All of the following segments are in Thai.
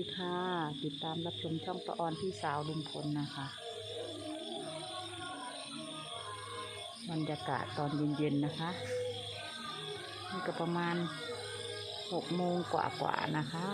ดีค่ะ ติดตามรับชมช่องประออนพี่สาวลุงพลนะคะบรรยากาศตอนเย็นๆนะคะนี่ก็ประมาณหกโมงกว่าๆนะคะ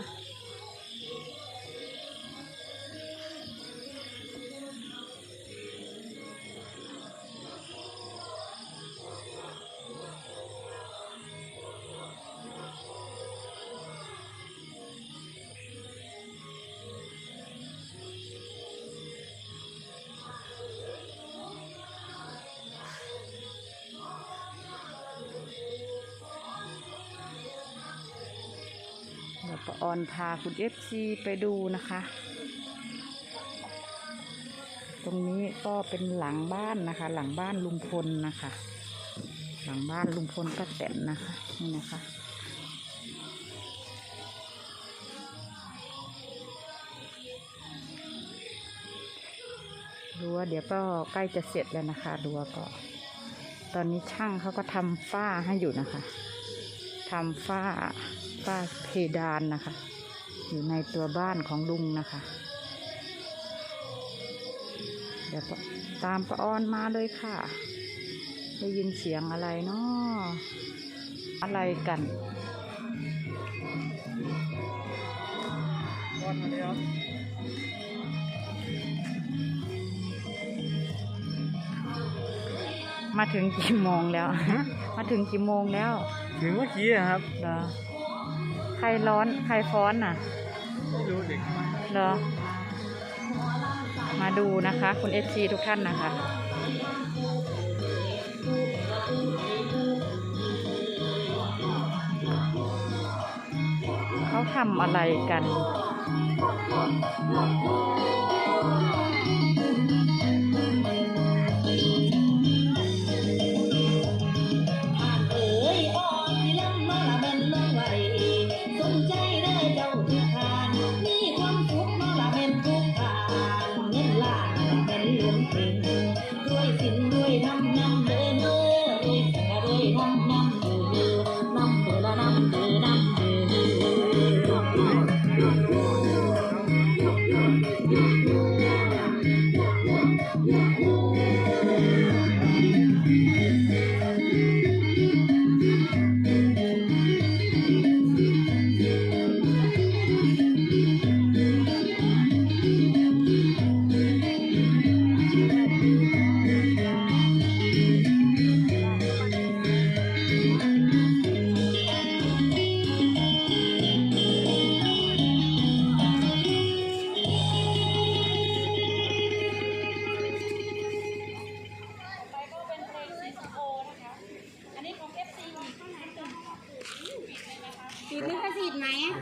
ออนพาคุณเอฟซีไปดูนะคะ ตรงนี้ก็เป็นหลังบ้านนะคะ หลังบ้านลุงพลนะคะ หลังบ้านลุงพลป้าแตนนะคะนี่นะคะรั้วเดี๋ยวก็ใกล้จะเสร็จแล้วนะคะรั้วก็ ตอนนี้ช่างเขาก็ทำฝ้าให้อยู่นะคะทำฝ้า ฝ้าเพดานนะคะ อยู่ในตัวบ้านของลุงนะคะ เดี๋ยวก็ตามประออนมาเลยค่ะ ได้ยินเสียงอะไรเนาะอะไรกันก้อนมาแล้วมาถึงกี่โมงแล้ว มาถึงกี่โมงแล้ว ถึงเมื่อกี้อะครับเหรอ ใครร้อน ใครฟ้อนน่ะ ไม่รู้เด็กเหรอ มาดูนะคะ คุณเอฟซีทุกท่านนะคะ เขาทำอะไรกัน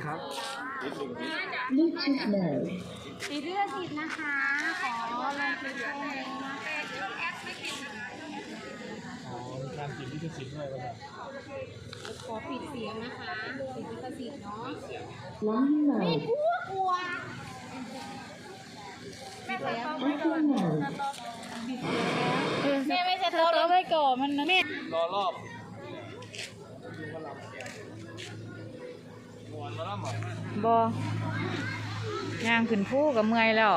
ธิ์ไหมครับติดลิขสิทธิ์นะคะ ขอลงคลิปเพลงนะอ๋อมีการติดลิขสิทธิ์ด้วยป่ะครับขอปิดเสียงนะคะติดลิขสิทธิ์เนาะล้ำหน่อยไม่กลัวกลัวแม่ตัดต่อไม่ก่อนแม่ไม่ใช่เธอแล้วไม่ก่อนมันนะแม่รอรอบ บอย่างขึ้นผู้กับเมื่อยแล้ว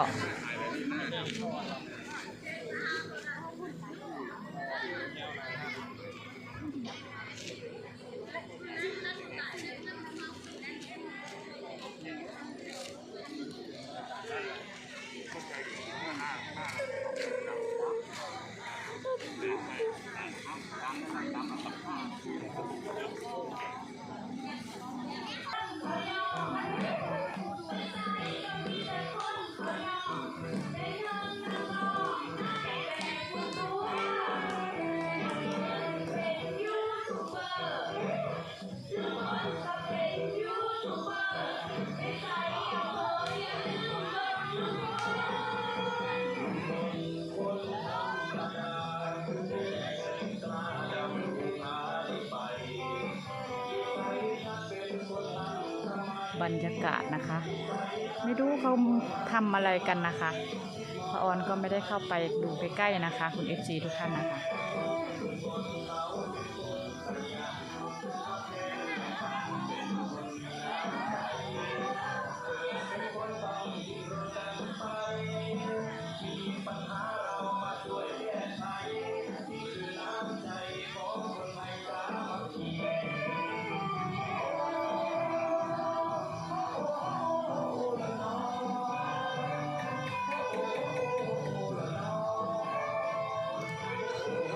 บรรยากาศนะคะ ไม่รู้เขาทำอะไรกันนะคะพระออนก็ไม่ได้เข้าไปดูใกล้ๆนะคะ คุณเอฟซีทุกท่านนะคะ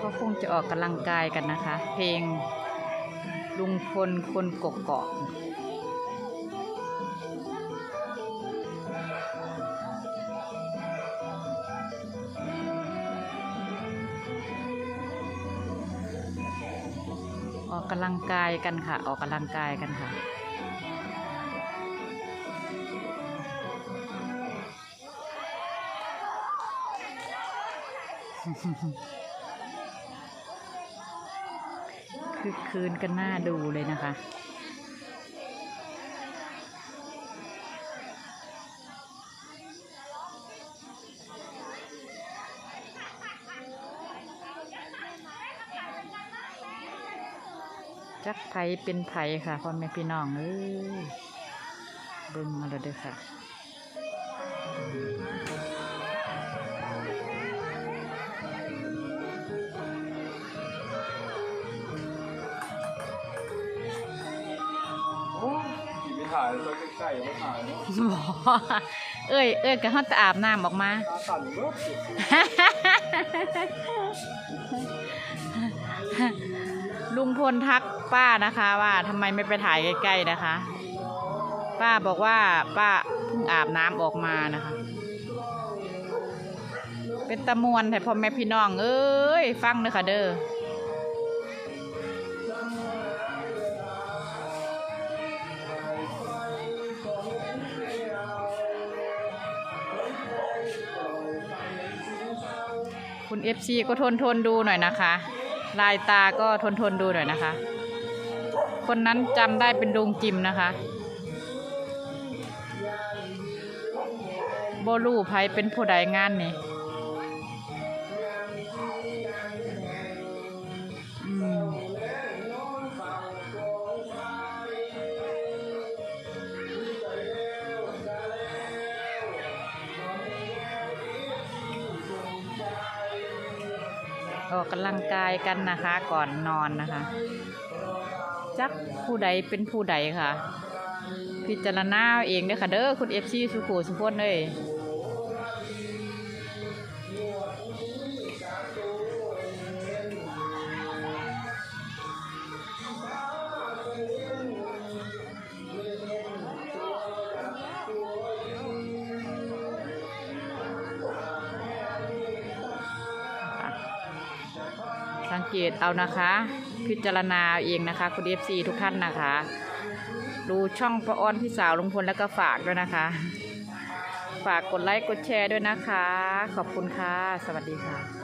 ก็คงจะออกกำลังกายกันนะคะ เพลงลุงพลคนกกเกาะออกกำลังกายกันค่ะ ออกกำลังกายกันค่ะ คือคืนกันหน้าดูเลยนะคะ จักไผเป็นไผค่ะพ่อแม่พี่น้องเอ้ยบิ่งมาแล้วด้อค่ะายตัวใกล้ๆยังไม่ถ่าเนอะบอกเอ้ยเอ้ยก็เขาจะอาบน้ำออกมา ตาสั่นเบิดสุดลุงพลทักป้านะคะว่าทำไมไม่ไปถ่ายใกล้ๆนะคะ ป้าบอกว่าป้าเพิ่งอาบน้ำออกมานะคะ เป็นตะมวนแต่พ่อแม่พี่น้อง เอ้ย ฟังเด้อค่ะเด้อ คุณเอฟซีก็ทนทนดูหน่อยนะคะ ลายตาก็ทนทนดูหน่อยนะคะ คนนั้นจำได้เป็นดงจิมนะคะโบลูไพเป็นผู้ใดงานนี่ ออกกำลังกายกันนะคะก่อนนอนนะคะ จักผู้ใดเป็นผู้ใดค่ะ พิจารณาเองเด้อค่ะเด้อคุณเอฟซีสุขุสุพนเลย สังเกตเอานะคะ พิจารณาเองนะคะคุณเอฟซีทุกท่านนะคะ ดูช่องประอ้อนพี่สาวลุงพลแล้วก็ฝากด้วยนะคะ ฝากกดไลค์กดแชร์ด้วยนะคะ ขอบคุณค่ะ สวัสดีค่ะ